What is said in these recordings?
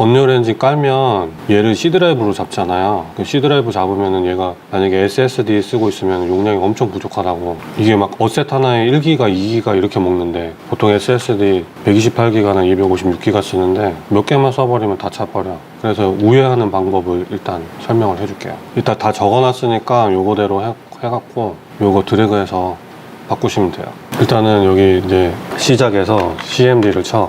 엔진 깔면 얘를 C 드라이브로 잡잖아요. 그 C 드라이브 잡으면은 얘가 만약에 SSD 쓰고 있으면 용량이 엄청 부족하다고. 이게 막 어셋 하나에 1기가, 2기가 이렇게 먹는데 보통 SSD 128기가나 256기가 쓰는데 몇 개만 써버리면 다 차버려. 그래서 우회하는 방법을 일단 설명을 해줄게요. 일단 다 적어놨으니까 요거대로 해, 해갖고 요거 드래그해서 바꾸시면 돼요. 일단은 여기 이제 시작해서 CMD를 쳐.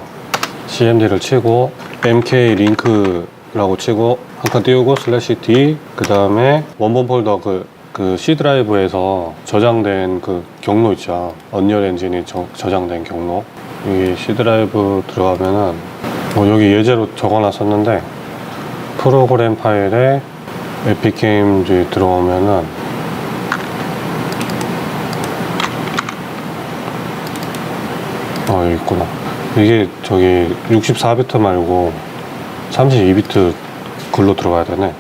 CMD를 치고 MK 링크라고 치고 한 칸 띄우고 슬래시 D 그 다음에 원본 폴더 그, 그 C 드라이브에서 저장된 그 경로 있죠. 언리얼 엔진이 저, 저장된 경로. 여기 C 드라이브 들어가면은 뭐 여기 예제로 적어놨었는데 프로그램 파일에 에픽 게임즈 들어오면은 어 여기 있구나 이게 저기 64비트 말고 32비트 글로 들어가야 되네.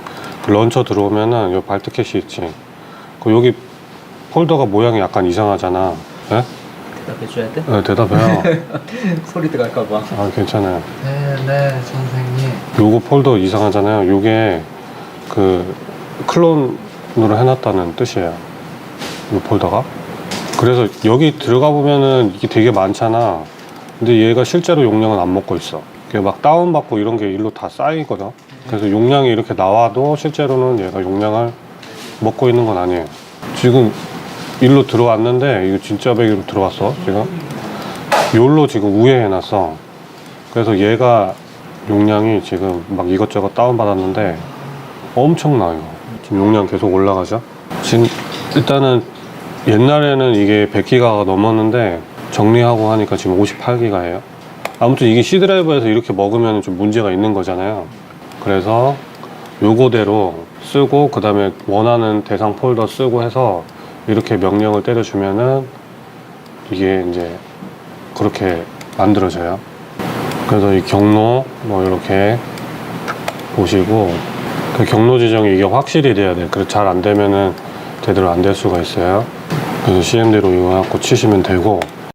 그 런처 들어오면은 요 발트 캐시 있지. 그 여기 폴더가 모양이 약간 이상하잖아. 예? 대답해줘야 돼? 네, 대답해요. 소리 들어갈까봐. 아 괜찮아요. 네, 네, 선생님. 요거 폴더 이상하잖아요. 요게 그 클론으로 해놨다는 뜻이에요. 요 폴더가. 그래서 여기 들어가 보면은 이게 되게 많잖아 근데 얘가 실제로 용량은 안 먹고 있어. 막 다운받고 이런 게 일로 다 쌓이거든. 그래서 용량이 이렇게 나와도 실제로는 얘가 용량을 먹고 있는 건 아니에요. 지금 일로 들어왔는데 이거 진짜 배기로 들어왔어 지금? 요로 지금 우회해놨어. 그래서 얘가 용량이 지금 막 이것저것 다운받았는데 엄청나요. 지금 용량 계속 올라가죠. 지금 일단은 옛날에는 이게 100기가가 넘었는데 정리하고 하니까 지금 58기가예요. 아무튼 이게 C 드라이브에서 이렇게 먹으면 좀 문제가 있는 거잖아요. 그래서 요거대로 쓰고 그 다음에 원하는 대상 폴더 쓰고 해서 이렇게 명령을 때려주면은 이게 이제 그렇게 만들어져요. 그래서 이 경로 뭐 이렇게 보시고 그 경로 지정이 이게 확실히 돼야 돼. 그래서 잘 안 되면은 제대로 안 될 수가 있어요. 그래서 CMD로 이거 갖고 치시면 되고